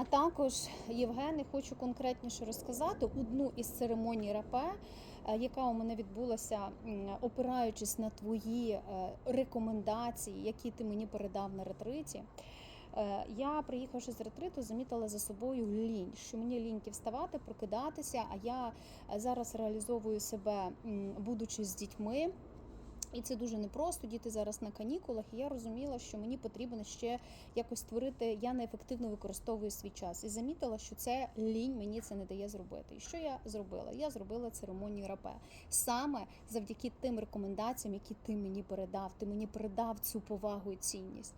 А також Євгене, хочу конкретніше розказати одну із церемоній рапе, е, яка у мене відбулася, опираючись на твої е, рекомендації, які ти мені передав на ретриті. Е, Я, приїхавши з ретриту, замітила за собою лінь, що мені ліньки вставати, прокидатися. А я зараз реалізовую себе, будучи з дітьми. І це дуже непросто. Діти зараз на канікулах. І я розуміла, що мені потрібно ще якось створити. Я неефективно використовую свій час. І замітила, що це лінь мені це не дає зробити. І що я зробила? Я зробила церемонію рапе саме завдяки тим рекомендаціям, які ти мені передав. Ти мені передав цю повагу і цінність.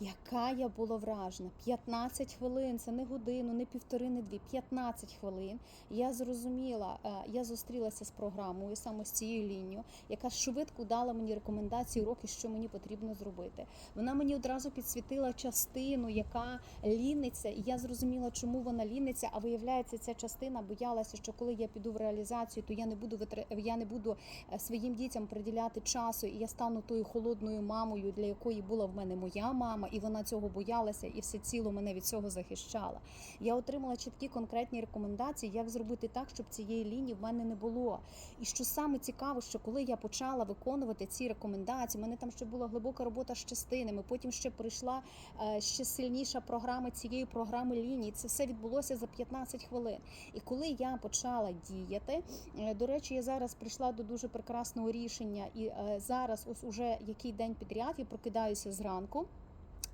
Яка я була вражена? 15 хвилин, це не годину, не півтори, не дві. 15 хвилин. Я зрозуміла, е, я зустрілася з програмою саме з цією лінією, яка швидко дала мені рекомендації, уроки, що мені потрібно зробити. Вона мені одразу підсвітила частину, яка ліниться, і я зрозуміла, чому вона ліниться. А виявляється, ця частина боялася, що коли я піду в реалізацію, то я не буду я не буду е, своїм дітям приділяти часу, і я стану тою холодною мамою, для якої була в мене моя мама, і вона цього боялася і все ціло мене від цього захищала. Я отримала чіткі конкретні рекомендації, як зробити так, щоб цієї лінії в мене не було. І що саме цікаво, що коли я почала виконувати ці рекомендації, в мене там ще була глибока робота з частинами. Потім ще прийшла е, ще сильніша програма цієї програми лінії. Це все відбулося за 15 хвилин. І коли я почала діяти, е, до речі, я зараз прийшла до дуже прекрасного рішення, і е, зараз, ось уже який день підряд, я прокидаюся зранку.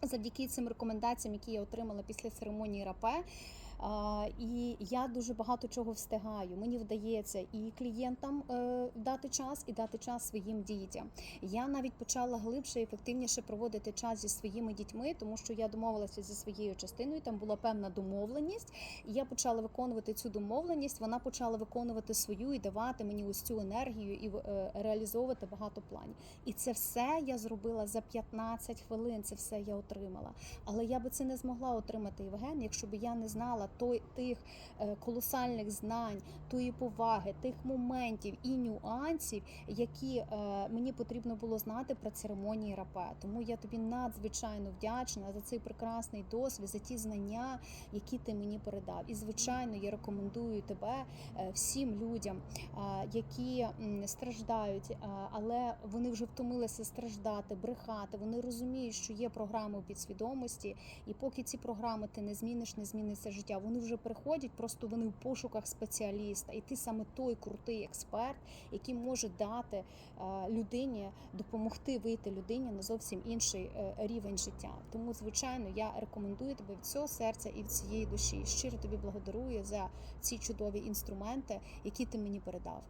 Завдяки цим рекомендаціям, які я отримала після церемонії рапе. І я дуже багато чого встигаю. Мені вдається і клієнтам е, дати час, і дати час своїм дітям. Я навіть почала глибше і ефективніше проводити час зі своїми дітьми, тому що я домовилася зі своєю частиною. Там була певна домовленість, я почала виконувати цю домовленість. Вона почала виконувати свою і давати мені ось цю енергію і е, реалізовувати багато планів. І це все я зробила за 15 хвилин. Це все я отримала. Але я би це не змогла отримати Євген, якщо б я не знала той тих е, колосальних знань, тої поваги, тих моментів і нюансів, які е, мені потрібно було знати про церемонії рапе. Тому я тобі надзвичайно вдячна за цей прекрасний досвід, за ті знання, які ти мені передав. І звичайно, я рекомендую тебе е, всім людям, які страждають, але вони вже втомилися страждати, брехати. Вони розуміють, що є програми підсвідомості, і поки ці програми ти не зміниш, не зміниться життя. Вони вже приходять, просто вони в пошуках спеціаліста, і ти саме той крутий експерт, який може дати е, людині допомогти вийти людині на зовсім інший е, рівень життя. Тому, звичайно, я рекомендую тебе від цього серця і від цієї душі. Щиро тобі благодарую за ці чудові інструменти, які ти мені передав.